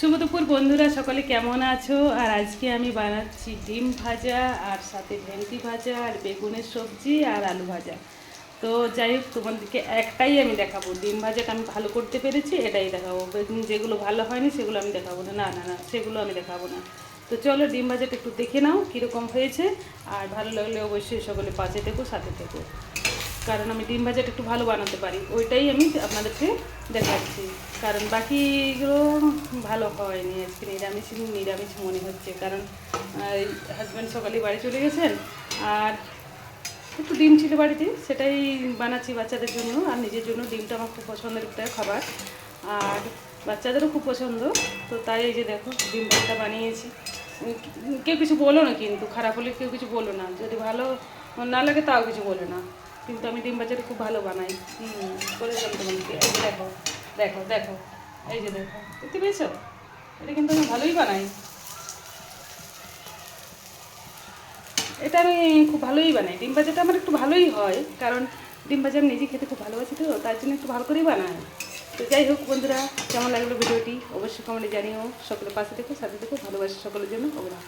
শুভ দুপুর বন্ধুরা, সকলে কেমন আছো? আর আজকে আমি বানাচ্ছি ডিম ভাজা, আর সাথে ভেন্ডি ভাজা, আর বেগুনের সবজি, আর আলু ভাজা। তো যাই হোক, তোমাদেরকে একটাই আমি দেখাবো। ডিম ভাজাটা আমি ভালো করতে পেরেছি, এটাই দেখাবো। বেগুন যেগুলো ভালো হয়নি, সেগুলো আমি দেখাবো না। না না না, সেগুলো আমি দেখাবো না। তো চলো ডিম ভাজাটা একটু দেখে নাও, কীরকম হয়েছে। আর ভালো লাগলে অবশ্যই সকলে পাশে থেকো, সাথে থেকো। কারণ আমি ডিম ভাজাটা একটু ভালো বানাতে পারি। ওইটাই আমি আপনাদেরকে দেখাচ্ছি। কারণ বাকিগুলো ভালো হয়নি আজকে, নিরামিষ নিরামিষ মনে হচ্ছে। কারণ হাজব্যান্ড সকালে বাড়ি চলে গেছেন, আর একটু ডিম ছিল বাড়িতে, সেটাই বানাচ্ছি বাচ্চাদের জন্য, আর নিজের জন্য ডিমটা আমার খুব পছন্দের একটা খাবার। আর বাচ্চাদেরও খুব পছন্দ, তো তাই এই যে দেখো, ডিম ভাতটা বানিয়েছি। কেউ কিছু বলো না কিন্তু, খারাপ হলে কেউ কিছু বলো না। যদি ভালো না লাগে তাও কিছু বলো না। কিন্তু আমি ডিম ভাজাটা খুব ভালো বানাই। হুম বলেছিলাম তোমাকে। দেখো দেখো দেখো। এই যে দেখো, দেখতে পেয়েছ? এটা কিন্তু আমি ভালোই বানাই। এটা আমি খুব ভালোই বানাই। ডিম ভাজাটা আমার একটু ভালোই হয়, কারণ ডিম ভাজা আমি নিজে খেতে খুব ভালোবাসি তো, তার জন্য একটু ভালো করেই বানাই। তো যাই হোক বন্ধুরা, কেমন লাগল ভিডিওটি? অবশ্যই কমেন্টে জানিও। সকলের পাশে দেখো সাথে দেখো ভালোবাসি সকলের জন্য। অবদান।